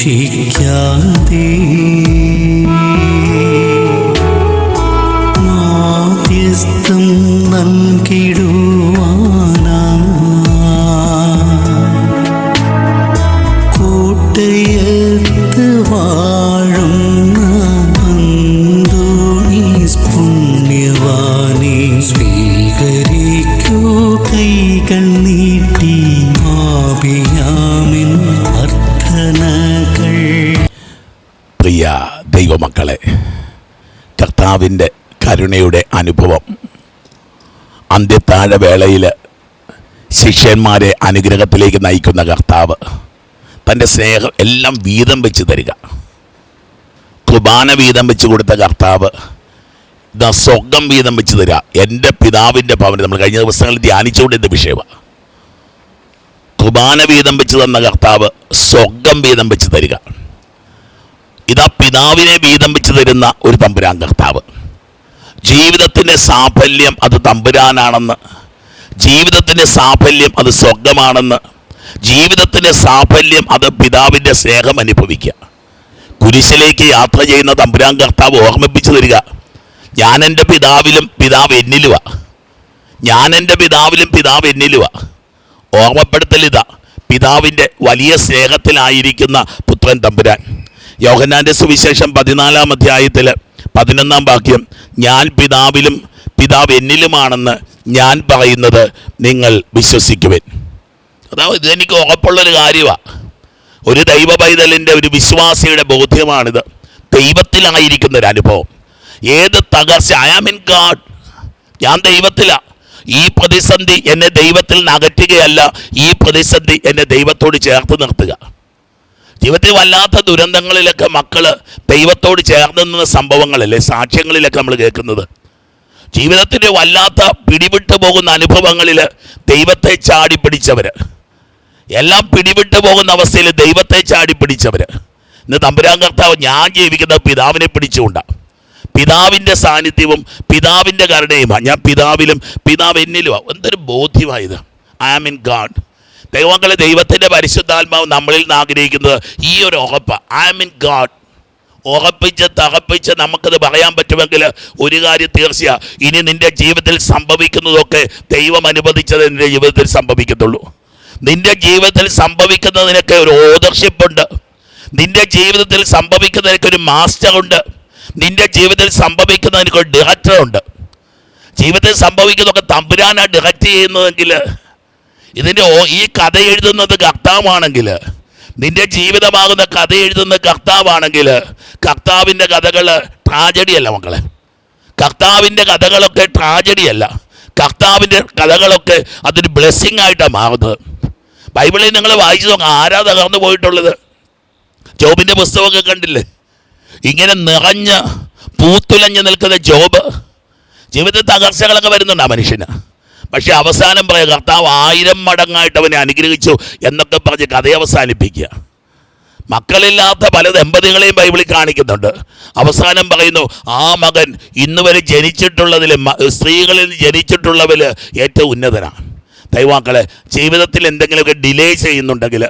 ഉപേക്ഷിക്കാതെ പ്രിയ ദൈവമക്കളെ കർത്താവിന്റെ കരുണയുടെ അനുഭവം. അന്ത്യത്താഴ വേളയിൽ ശിഷ്യന്മാരെ അനുഗ്രഹത്തിലേക്ക് നയിക്കുന്ന കർത്താവ് തന്റെ സ്നേഹം എല്ലാം വീതം വെച്ച് തരിക. കുർബാന വീതം വെച്ച് കൊടുത്ത കർത്താവ് ഇതാ സ്വർഗം വീതം വെച്ച് തരിക. എന്റെ പിതാവിന്റെ ഭവനം നമ്മൾ കഴിഞ്ഞ ദിവസങ്ങളിൽ ധ്യാനിച്ചുകൊണ്ടിരുന്ന വിഷയമാണ് കുർബാന വീതം വെച്ച് തന്ന കർത്താവ് സ്വർഗം വീതം വെച്ച് തരിക. ഇതാ പിതാവിനെ വീതം വെച്ച് തരുന്ന ഒരു തമ്പുരാൻ കർത്താവ്. ജീവിതത്തിന്റെ സാഫല്യം അത് തമ്പുരാനാണെന്ന് ജീവിതത്തിന്റെ സാഫല്യം അത് സ്വർഗമാണെന്ന് ജീവിതത്തിന്റെ സാഫല്യം അത് പിതാവിന്റെ സ്നേഹം അനുഭവിക്കുക. കുരിശിലേക്ക് യാത്ര ചെയ്യുന്ന തമ്പുരാൻ കർത്താവ് ഓർമ്മിപ്പിച്ചു തരിക ഞാൻ എന്റെ പിതാവിലും പിതാവ് എന്നിലുവാ. ഞാൻ എന്റെ പിതാവിലും പിതാവ് എന്നിലുവാ. ഓർമ്മപ്പെടുത്തൽ ഇതാ പിതാവിന്റെ വലിയ സ്നേഹത്തിലായിരിക്കുന്ന പുത്രൻ തമ്പുരാൻ. യോഹന്നാന്റെ സുവിശേഷം പതിനാലാം അധ്യായത്തിൽ പതിനൊന്നാം വാക്യം ഞാൻ പിതാവിലും പിതാവ് എന്നിലുമാണെന്ന് ഞാൻ പറയുന്നത് നിങ്ങൾ വിശ്വസിക്കുവിൻ. അതാ ഇതെനിക്ക് ഉറപ്പുള്ളൊരു കാര്യമാണ് ഒരു ദൈവ പൈതലിന്റെ ഒരു വിശ്വാസിയുടെ ബോധ്യമാണിത്. ദൈവത്തിലായിരിക്കുന്ന ഒരു അനുഭവം. ഏത് തകർച്ച ഐ ആം ഇൻ ഗാഡ് ഞാൻ ദൈവത്തിലാണ് ഈ പ്രതിസന്ധി എന്നെ ദൈവത്തിൽ നിന്ന് അകറ്റുകയല്ല ഈ പ്രതിസന്ധി എന്നെ ദൈവത്തോട് ചേർത്ത് നിർത്തുക. ജീവിതത്തിൽ വല്ലാത്ത ദുരന്തങ്ങളിലൊക്കെ മക്കൾ ദൈവത്തോട് ചേർന്ന് നിന്ന സംഭവങ്ങളല്ലേ? സാക്ഷ്യങ്ങളിലൊക്കെ നമ്മൾ കേൾക്കുന്നത്. ജീവിതത്തിന്റെ വല്ലാത്ത പിടിവിട്ടു പോകുന്ന അനുഭവങ്ങളിൽ ദൈവത്തെ ചാടി പിടിച്ചവർ എല്ലാം പിടിവിട്ടു പോകുന്ന അവസ്ഥയിൽ ദൈവത്തെ ചാടി പിടിച്ചവർ ഇന്ന് തമ്പുരാൻ കർത്താവ് ഞാൻ ജീവിക്കുന്ന പിതാവിനെ പിടിച്ചുകൊണ്ടാണ് പിതാവിന്റെ സാന്നിധ്യവും പിതാവിന്റെ കരുണയുമാണ് ഞാൻ പിതാവിലും പിതാവ് എന്നിലുമാണ് എന്തൊരു ബോധ്യമായത് ഐ ആം ഇൻ ഗാഡ് ദൈവങ്ങളെ ദൈവത്തിന്റെ പരിശുദ്ധാത്മാവ് നമ്മളിൽ നിന്ന് ആഗ്രഹിക്കുന്നത് ഈ ഒരു ഉറപ്പ്. ഐ മീൻ ഗാഡ് ഉറപ്പിച്ച് തറപ്പിച്ച് നമുക്കത് പറയാൻ പറ്റുമെങ്കിൽ ഒരു കാര്യം തീർച്ചയാ. ഇനി നിന്റെ ജീവിതത്തിൽ സംഭവിക്കുന്നതൊക്കെ ദൈവം അനുവദിച്ചത് നിന്റെ ജീവിതത്തിൽ സംഭവിക്കത്തുള്ളൂ. നിന്റെ ജീവിതത്തിൽ സംഭവിക്കുന്നതിനൊക്കെ ഒരു ഓദർഷിപ്പ് ഉണ്ട്. നിന്റെ ജീവിതത്തിൽ സംഭവിക്കുന്നതിനൊക്കെ ഒരു മാസ്റ്റർ ഉണ്ട്. നിന്റെ ജീവിതത്തിൽ സംഭവിക്കുന്നതിനൊക്കെ ഒരു ഡയറക്ടർ ഉണ്ട്. ജീവിതത്തിൽ സംഭവിക്കുന്നതൊക്കെ തമ്പുരാനാണ് ഡയറക്റ്റ് ചെയ്യുന്നതെങ്കിൽ ഇതിന്റെ ഈ കഥ എഴുതുന്നത് കർത്താവാണെങ്കിൽ നിന്റെ ജീവിതമാകുന്ന കഥ എഴുതുന്ന കർത്താവാണെങ്കിൽ കർത്താവിന്റെ കഥകൾ ട്രാജഡി അല്ല മക്കളെ. കർത്താവിന്റെ കഥകളൊക്കെ ട്രാജഡി അല്ല കർത്താവിന്റെ കഥകളൊക്കെ അതൊരു ബ്ലെസ്സിങ് ആയിട്ടാണ് മാറുന്നത്. ബൈബിളിൽ നിങ്ങൾ വായിച്ചു നോക്കാം ആരാ തകർന്നു പോയിട്ടുള്ളത്? ജോബിന്റെ പുസ്തകമൊക്കെ കണ്ടില്ലേ? ഇങ്ങനെ നിറഞ്ഞ് പൂത്തുലഞ്ഞ് നിൽക്കുന്ന ജോബ്. ജീവിതത്തിൽ തകർച്ചകളൊക്കെ വരുന്നുണ്ട് ആ മനുഷ്യന്. പക്ഷെ അവസാനം പറയാം കർത്താവ് ആയിരം മടങ്ങായിട്ട് അവനെ അനുഗ്രഹിച്ചു എന്നൊക്കെ പറഞ്ഞ് കഥയെ അവസാനിപ്പിക്കുക. മക്കളില്ലാത്ത പല ദമ്പതികളെയും ബൈബിളിൽ കാണിക്കുന്നുണ്ട്. അവസാനം പറയുന്നു ആ മകൻ ഇന്ന് വരെ ജനിച്ചിട്ടുള്ളതിൽ സ്ത്രീകളിൽ ജനിച്ചിട്ടുള്ളവർ ഏറ്റവും ഉന്നതനാണ്. ദൈവാക്കളെ ജീവിതത്തിൽ എന്തെങ്കിലുമൊക്കെ ഡിലേ ചെയ്യുന്നുണ്ടെങ്കിൽ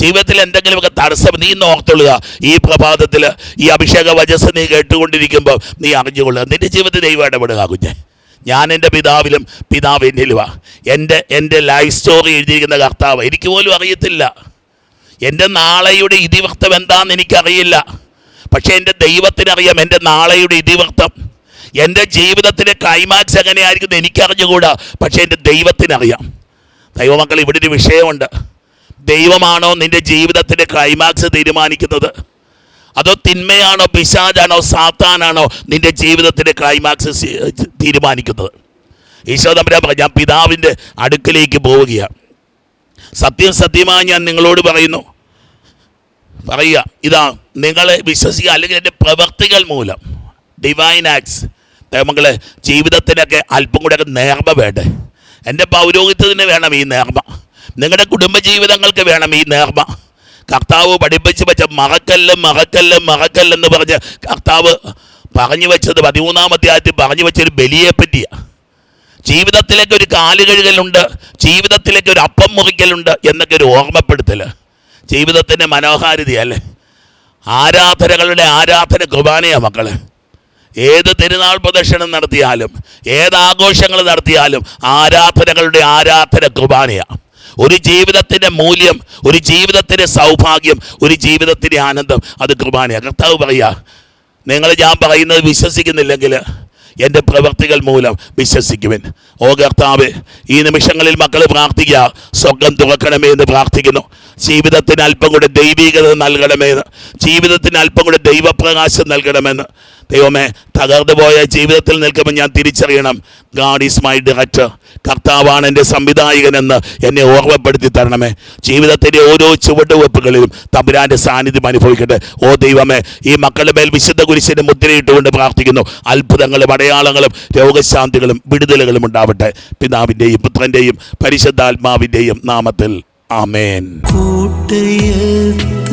ജീവിതത്തിൽ എന്തെങ്കിലുമൊക്കെ തടസ്സം നീ ഇന്ന് ഈ പ്രഭാതത്തിൽ ഈ അഭിഷേക വചസ് നീ കേട്ടുകൊണ്ടിരിക്കുമ്പോൾ നീ അറിഞ്ഞുകൊള്ളുക. നിന്റെ ജീവിതത്തിൽ ദൈവം ഇടപെടുക കുഞ്ഞെ. ഞാൻ എന്റെ പിതാവിലും പിതാവ് എന്നിലുവാ. എന്റെ എന്റെ ലൈഫ് സ്റ്റോറി എഴുതിയിരിക്കുന്ന കർത്താവ്. എനിക്ക് പോലും അറിയത്തില്ല. എന്റെ നാളെയുടെ ഇതിവൃത്തം എന്താണെന്ന് എനിക്കറിയില്ല. പക്ഷേ എന്റെ ദൈവത്തിനറിയാം എന്റെ നാളെയുടെ ഇതിവൃത്തം. എന്റെ ജീവിതത്തിന്റെ ക്ലൈമാക്സ് എങ്ങനെയായിരിക്കും എനിക്കറിഞ്ഞുകൂടാ. പക്ഷേ എന്റെ ദൈവത്തിനറിയാം. ദൈവമക്കൾ ഇവിടെ ഒരു വിഷയമുണ്ട്. ദൈവമാണോ നിന്റെ ജീവിതത്തിന്റെ ക്ലൈമാക്സ് തീരുമാനിക്കുന്നത്? അതോ തിന്മയാണോ പിശാചാണോ സാത്താനാണോ നിന്റെ ജീവിതത്തിന്റെ ക്ലൈമാക്സ് തീരുമാനിക്കുന്നത്? ഈശോ തമ്പുരാൻ ഞാൻ പിതാവിന്റെ അടുക്കിലേക്ക് പോവുകയാണ്. സത്യം സത്യമായി ഞാൻ നിങ്ങളോട് പറയുന്നു. പറയുക ഇതാ നിങ്ങളെ വിശ്വസിക്കുക അല്ലെങ്കിൽ എന്റെ പ്രവർത്തികൾ മൂലം ഡിവൈൻ ആക്ട്സ് മകളെ ജീവിതത്തിനൊക്കെ അല്പം കൂടെയൊക്കെ നേർമ വേണ്ടേ? എന്റെ പൗരോഹിത്യത്തിന് വേണം ഈ നേർമ. നിങ്ങളുടെ കുടുംബജീവിതങ്ങൾക്ക് വേണം ഈ നേർമ. കർത്താവ് പഠിപ്പിച്ച് വെച്ച മറക്കല്ല് മറക്കല്ല് മറക്കല്ലെന്ന് പറഞ്ഞ് കർത്താവ് പറഞ്ഞു വെച്ചത് പതിമൂന്നാം അധ്യായത്തിൽ പറഞ്ഞു വെച്ചൊരു ബലിയെ പറ്റിയാണ് ജീവിതത്തിലേക്ക് ഒരു കാലുകഴുകലുണ്ട് ജീവിതത്തിലേക്ക് ഒരു അപ്പം മുറിക്കലുണ്ട് എന്നൊക്കെ ഒരു ഓർമ്മപ്പെടുത്തൽ ജീവിതത്തിന്റെ മനോഹാരിതയല്ലേ ആരാധനകളുടെ ആരാധന കുർബാനയാണ് മക്കൾ ഏത് തിരുനാൾ പ്രദർശനം നടത്തിയാലും ഏത് ആഘോഷങ്ങൾ നടത്തിയാലും ആരാധനകളുടെ ആരാധന കുർബാനയാണ് ഒരു ജീവിതത്തിന്റെ മൂല്യം ഒരു ജീവിതത്തിന്റെ സൗഭാഗ്യം ഒരു ജീവിതത്തിന്റെ ആനന്ദം അത് കുർബാനയാണ് കർത്താവ് പറയുക നിങ്ങൾ ഞാൻ പറയുന്നത് വിശ്വസിക്കുന്നില്ലെങ്കിൽ എന്റെ പ്രവൃത്തികൾ മൂലം വിശ്വസിക്കുവിൻ. ഓ കർത്താവ് ഈ നിമിഷങ്ങളിൽ മക്കൾ പ്രാർത്ഥിക്കുക സ്വർഗം തുറക്കണമേ എന്ന് പ്രാർത്ഥിക്കുന്നു. ജീവിതത്തിന് അല്പം കൂടെ ദൈവീകത നൽകണമെന്ന് ജീവിതത്തിന് അല്പം കൂടെ ദൈവപ്രകാശം നൽകണമെന്ന്. ദൈവമേ തകർന്നു പോയ ജീവിതത്തിൽ നിൽക്കുമ്പോൾ ഞാൻ തിരിച്ചറിയണം. ഗാഡ് ഈസ് മൈ ഡയറക്ടർ കർത്താവാണ് എന്റെ സംവിധായകനെന്ന് എന്നെ ഓർമ്മപ്പെടുത്തി തരണമേ. ജീവിതത്തിന്റെ ഓരോ ചുവടുവെപ്പുകളിലും തമ്പുരാന്റെ സാന്നിധ്യം അനുഭവിക്കട്ടെ. ഓ ദൈവമേ ഈ മക്കളുടെ മേൽ വിശുദ്ധ കുരിശിന്റെ മുദ്രയിട്ടുകൊണ്ട് പ്രാർത്ഥിക്കുന്നു. അത്ഭുതങ്ങളും അടയാളങ്ങളും രോഗശാന്തികളും വിടുതലുകളും ഉണ്ടാവട്ടെ. പിതാവിന്റെയും പുത്രന്റെയും പരിശുദ്ധാത്മാവിന്റെയും നാമത്തിൽ. ആമേൻ. കൂട്ടയത്ത്